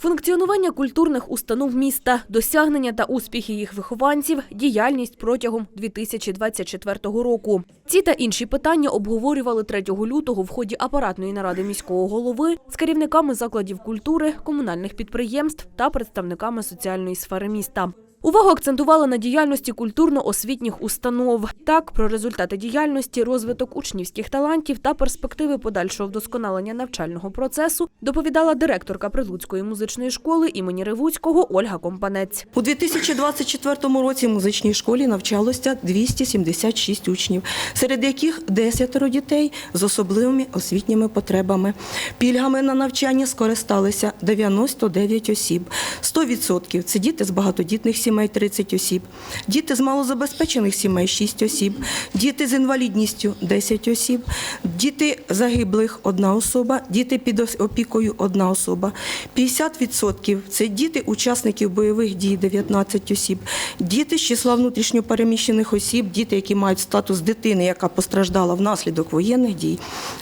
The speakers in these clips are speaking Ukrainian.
Функціонування культурних установ міста, досягнення та успіхи їх вихованців, діяльність протягом 2024 року. Ці та інші питання обговорювали 3 лютого в ході апаратної наради міського голови з керівниками закладів культури, комунальних підприємств та представниками соціальної сфери міста. Увагу акцентували на діяльності культурно-освітніх установ. Так, про результати діяльності, розвиток учнівських талантів та перспективи подальшого вдосконалення навчального процесу доповідала директорка Прилуцької музичної школи імені Ревуцького Ольга Компанець. У 2024 році в музичній школі навчалося 276 учнів, серед яких 10 дітей з особливими освітніми потребами. Пільгами на навчання скористалися 99 осіб. 100% – це діти з багатодітних сімей 30 осіб, діти з малозабезпечених сімей 6 осіб, діти з інвалідністю 10 осіб, діти загиблих – одна особа, діти під опікою – одна особа. 50% – це діти учасників бойових дій 19 осіб, діти з числа внутрішньопереміщених осіб, діти, які мають статус дитини, яка постраждала внаслідок воєнних дій.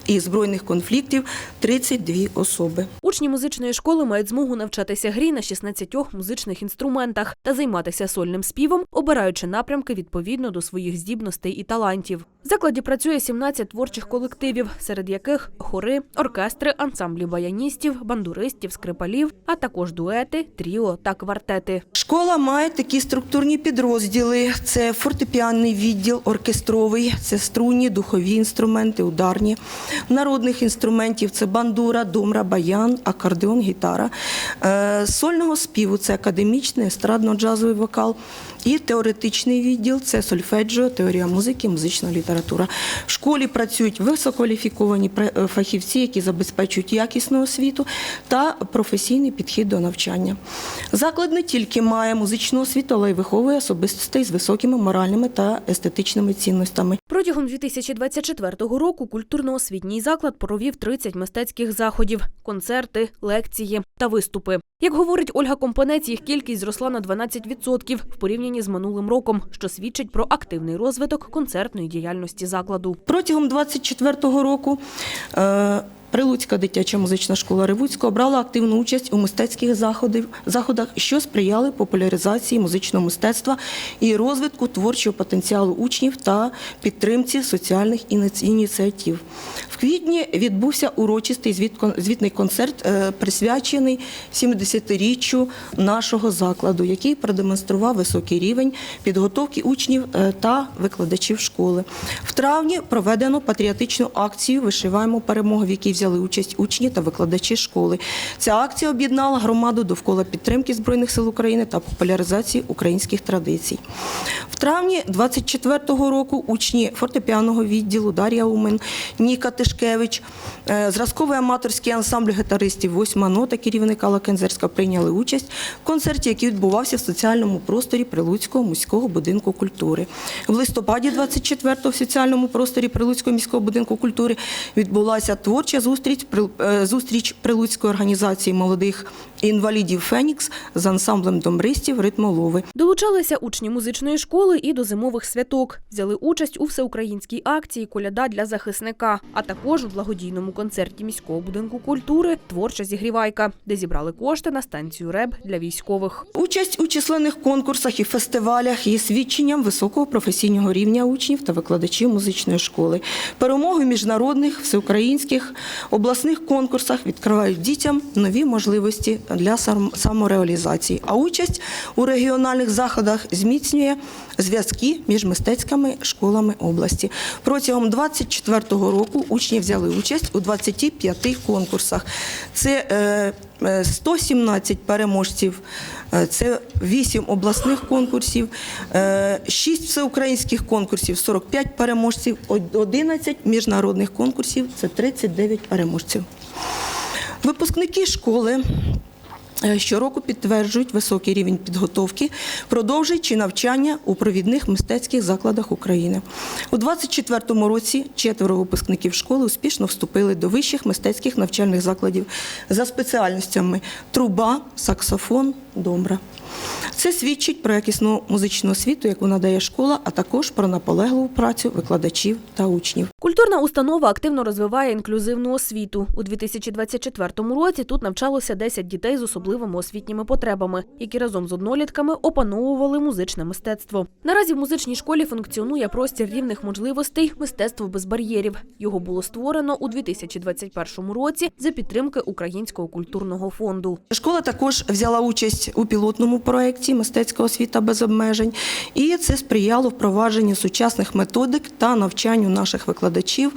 І збройних конфліктів 32 особи. Учні музичної школи мають змогу навчатися грі на 16 музичних інструментах та займатися сольним співом, обираючи напрямки відповідно до своїх здібностей і талантів. В закладі працює 17 творчих колективів, серед яких хори, оркестри, ансамблі баяністів, бандуристів, скрипалів, а також дуети, тріо та квартети. Школа має такі структурні підрозділи: це фортепіанний відділ, оркестровий, це струнні, духові інструменти, ударні. Народних інструментів це бандура, думра, баян, акордеон, гітара. Е, Сольного співу це академічний, естрадно-джазовий вокал. І теоретичний відділ це сольфеджіо, теорія музики, музична література. В школі працюють висококваліфіковані е, фахівці, які забезпечують якісну освіту та професійний підхід до навчання. Заклад не тільки має музичну освіту, але й виховує особистостей з високими моральними та естетичними цінностями. Протягом 2024 року культурно-освітній заклад провів 30 мистецьких заходів, концерти, лекції та виступи. Як говорить Ольга Компанець, їх кількість зросла на 12% в порівнянні з минулим роком, що свідчить про активний розвиток концертної діяльності закладу. Протягом 24-го року е, Прилуцька дитяча музична школа Ревуцька брала активну участь у мистецьких заходах, що сприяли популяризації музичного мистецтва і розвитку творчого потенціалу учнів та підтримці соціальних ініціатив. В квітні відбувся урочистий звітний концерт, е, присвячений 70-річчю нашого закладу, який продемонстрував високий рівень підготовки учнів е, та викладачів школи. В травні проведено патріотичну акцію Вишиваємо перемогу, в якій взяли участь учні та викладачі школи. Ця акція об'єднала громаду довкола підтримки Збройних сил України та популяризації українських традицій. В травні 24-го року учні фортепіаного відділу Дар'я Умен, Ніка Тишкевич, е, зразковий аматорський ансамбль гітаристів «Восьма нота» керівника Алла Кензерська прийняли участь в концерті, який відбувався в соціальному просторі Прилуцького міського будинку культури. В листопаді 24-го в соціальному просторі Прилуцького міського будинку культури відбулася творча зустріч, е, зустріч Прилуцької організації молодих інвалідів Фенікс з ансамблем домбристів ритмолови. Долучалися учні музичної школи і до зимових святок. Взяли участь у всеукраїнській акції Коляда для захисника, а також у благодійному концерті міського будинку культури Творча зігрівайка, де зібрали кошти на станцію РЕБ для військових. Участь у численних конкурсах і фестивалях є свідченням високого професійного рівня учнів та викладачів музичної школи. Перемоги міжнародних, всеукраїнських, обласних конкурсах відкривають дітям нові можливості для самореалізації. А участь у регіональних заходах зміцнює зв'язки між мистецькими школами області. Протягом 24-го року учні взяли участь у 25 конкурсах. Це е, 117 переможців, е, це 8 обласних конкурсів, 6 всеукраїнських конкурсів, 45 переможців, 11 міжнародних конкурсів, це 39 переможців. Випускники школи. е, щороку підтверджують високий рівень підготовки, продовжуючи навчання у провідних мистецьких закладах України. У 2024 році четверо випускників школи успішно вступили до вищих мистецьких навчальних закладів за спеціальностями труба, саксофон, домбра. Це свідчить про якісну музичну освіту, яку надає школа, а також про наполегливу працю викладачів та учнів. Культурна установа активно розвиває інклюзивну освіту. У 2024 році тут навчалося 10 дітей з особливими освітніми потребами, які разом з однолітками опановували музичне мистецтво. Наразі в музичній школі функціонує простір рівних можливостей мистецтво без бар'єрів. Його було створено у 2021 році за підтримки Українського культурного фонду. Школа також взяла участь у пілотному проєкті Мистецька освіта без обмежень, і це сприяло впровадженню сучасних методик та навчанню наших викладачів.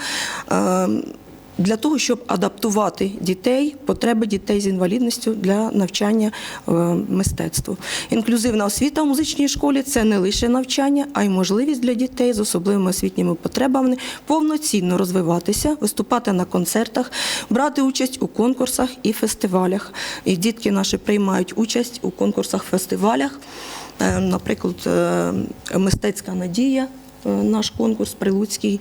Для того щоб адаптувати дітей, потреби дітей з інвалідністю для навчання е, мистецтву. Інклюзивна освіта в музичній школі це не лише навчання, а й можливість для дітей з особливими освітніми потребами повноцінно розвиватися, виступати на концертах, брати участь у конкурсах і фестивалях. І дітки наші приймають участь у конкурсах, фестивалях. Е, Наприклад, е, мистецька надія. Е, Наш конкурс Прилуцький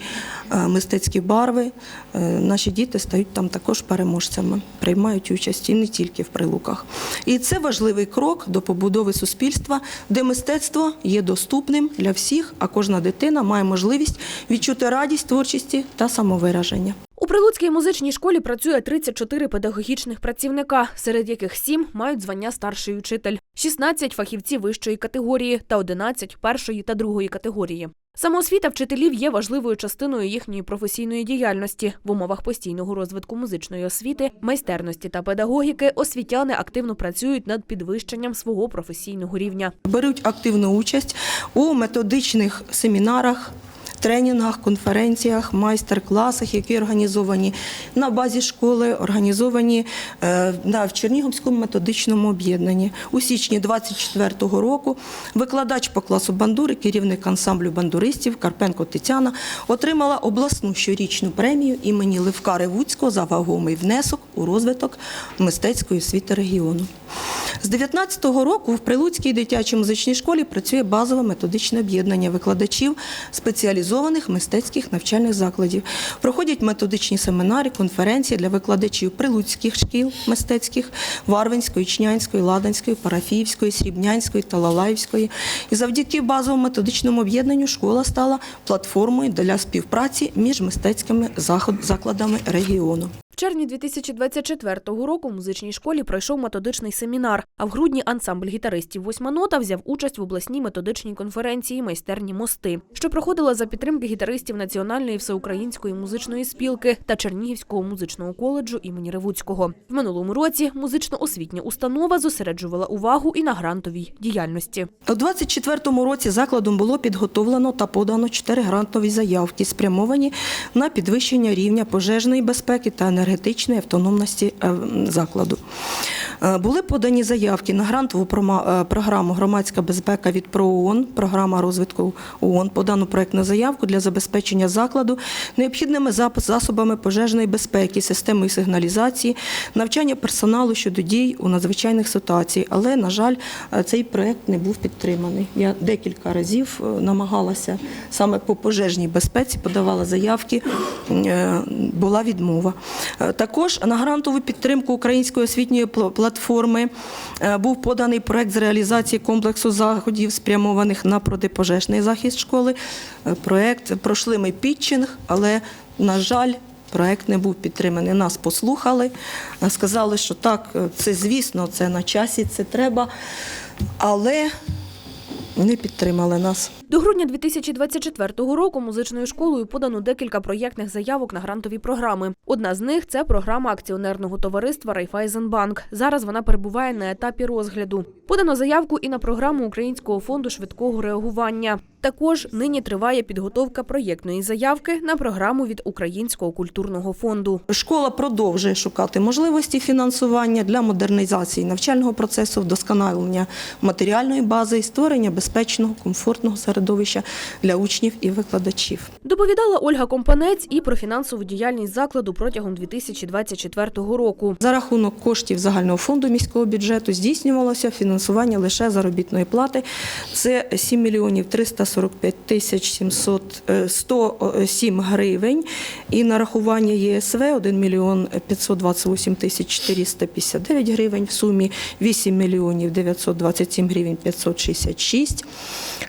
е, мистецькі барви. Е, Наші діти стають там також переможцями, приймають участь і не тільки в прилуках. І це важливий крок до побудови суспільства, де мистецтво є доступним для всіх, а кожна дитина має можливість відчути радість творчості та самовираження. У Прилуцькій музичній школі працює 34 педагогічних працівника, серед яких 7 мають звання старший учитель, 16 – фахівці вищої категорії та 11 – першої та другої категорії. Самоосвіта вчителів є важливою частиною їхньої професійної діяльності. В умовах постійного розвитку музичної освіти, майстерності та педагогіки освітяни активно працюють над підвищенням свого професійного рівня. Беруть активну участь у методичних семінарах. Тренінгах, конференціях, майстер-класах, які організовані на базі школи, організовані е, на- в Чернігівському методичному об'єднанні. У січні 24-го року викладач по класу бандури, керівник ансамблю бандуристів Карпенко Тетяна отримала обласну щорічну премію імені Левка Ревуцького за вагомий внесок у розвиток мистецької освіти регіону. З 19-го року в Прилуцькій дитячій музичній школі працює базове методичне об'єднання викладачів спеціалізованих мистецьких навчальних закладів. Проходять методичні семінари, конференції для викладачів прилуцьких шкіл мистецьких, Варвинської, Чнянської, Ладанської, Парафіївської, Срібнянської та Лалаївської. І завдяки базовому методичному об'єднанню школа стала платформою для співпраці між мистецькими закладами регіону. Червні 2024 року в музичній школі пройшов методичний семінар, а в грудні ансамбль гітаристів «Восьма нота» взяв участь в обласній методичній конференції «Майстерні мости», що проходила за підтримки гітаристів Національної всеукраїнської музичної спілки та Чернігівського музичного коледжу імені Ревуцького. В минулому році музично-освітня установа зосереджувала увагу і на грантовій діяльності. У 2024 році закладом було підготовлено та подано чотири грантові заявки, спрямовані на підвищення рівня пожежної безпеки та енергетичної автономності е, закладу. Е, Були подані заявки на грантову е, програму Громадська безпека від ПРООН, програма розвитку ООН, подану проектну заявку для забезпечення закладу необхідними засобами пожежної безпеки, системою сигналізації, навчання персоналу щодо дій у надзвичайних ситуаціях. Але, на жаль, цей проект не був підтриманий. Я декілька разів намагалася саме по пожежній безпеці, подавала заявки, була відмова. Е, Також на грантову підтримку української освітньої платформи е, був поданий проект з реалізації комплексу заходів, спрямованих на протипожежний захист школи. Е, Проект пройшли ми підчинг, але, на жаль, Проект не був підтриманий. Нас послухали, сказали, що так, це звісно, це на часі, це треба, але не підтримали нас. До грудня 2024 року музичною школою подано декілька проєктних заявок на грантові програми. Одна з них це програма акціонерного товариства Райфайзенбанк. Зараз вона перебуває на етапі розгляду. Подано заявку і на програму Українського фонду швидкого реагування. Також нині триває підготовка проєктної заявки на програму від Українського культурного фонду. Школа продовжує шукати можливості фінансування для модернізації навчального процесу, вдосконалення матеріальної бази і створення безпечного, комфортного середовища для учнів і викладачів. Доповідала Ольга Компанець і про фінансову діяльність закладу протягом 2024 року. За рахунок коштів загального фонду міського бюджету здійснювалося фінансування лише заробітної плати. Це 7 мільйонів 345 тисяч 700, е, 107 гривень. І нарахування ЄСВ 1 мільйон 528 тисяч 459 гривень. В сумі 8 мільйонів 927 гривень 566.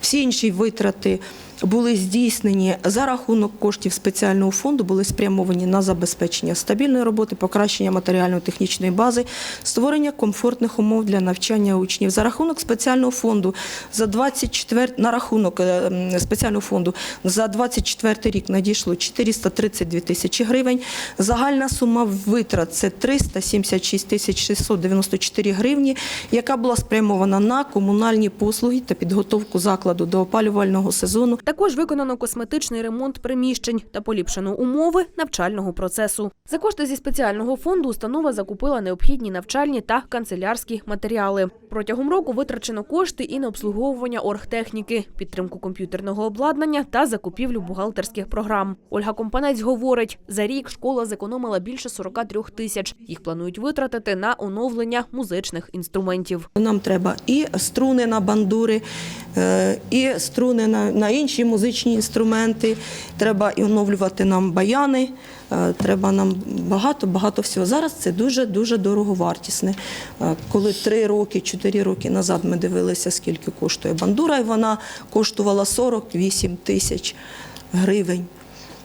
Всі інші витрати були здійснені за рахунок коштів спеціального фонду, були спрямовані на забезпечення стабільної роботи, покращення матеріально-технічної бази, створення комфортних умов для навчання учнів. За рахунок спеціального фонду за 24, на рахунок е, спеціального фонду за 24 рік надійшло 432 тисячі гривень. Загальна сума витрат це 376 тисяч 694 гривні, яка була спрямована на комунальні послуги та підготовку закладу до опалювального сезону. Також виконано косметичний ремонт приміщень та поліпшено умови навчального процесу. За кошти зі спеціального фонду установа закупила необхідні навчальні та канцелярські матеріали. Протягом року витрачено кошти і на обслуговування оргтехніки, підтримку комп'ютерного обладнання та закупівлю бухгалтерських програм. Ольга Компанець говорить, за рік школа зекономила більше 43 тисяч. Їх планують витратити на оновлення музичних інструментів. Нам треба і струни на бандури, е, і струни на, на інші музичні інструменти. Треба і оновлювати нам баяни. е, Треба нам багато, багато всього. Зараз це дуже дуже дороговартісне. Е, Коли три роки, чотири роки назад ми дивилися, скільки коштує бандура, і вона коштувала 48 тисяч гривень.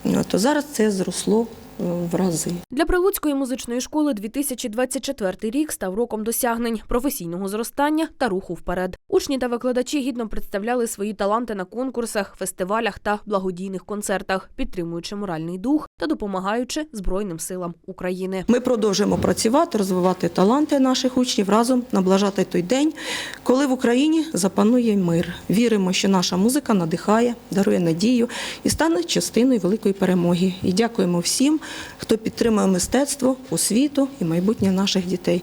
Е, То зараз це зросло в рази. Для Прилуцької музичної школи 2024 рік став роком досягнень, професійного зростання та руху вперед. Учні та викладачі гідно представляли свої таланти на конкурсах, фестивалях та благодійних концертах, підтримуючи моральний дух та допомагаючи Збройним силам України. Ми продовжуємо працювати, розвивати таланти наших учнів, разом наближати той день, коли в Україні запанує мир. Віримо, що наша музика надихає, дарує надію і стане частиною великої перемоги. І дякуємо всім, хто підтримує мистецтво, освіту і майбутнє наших дітей.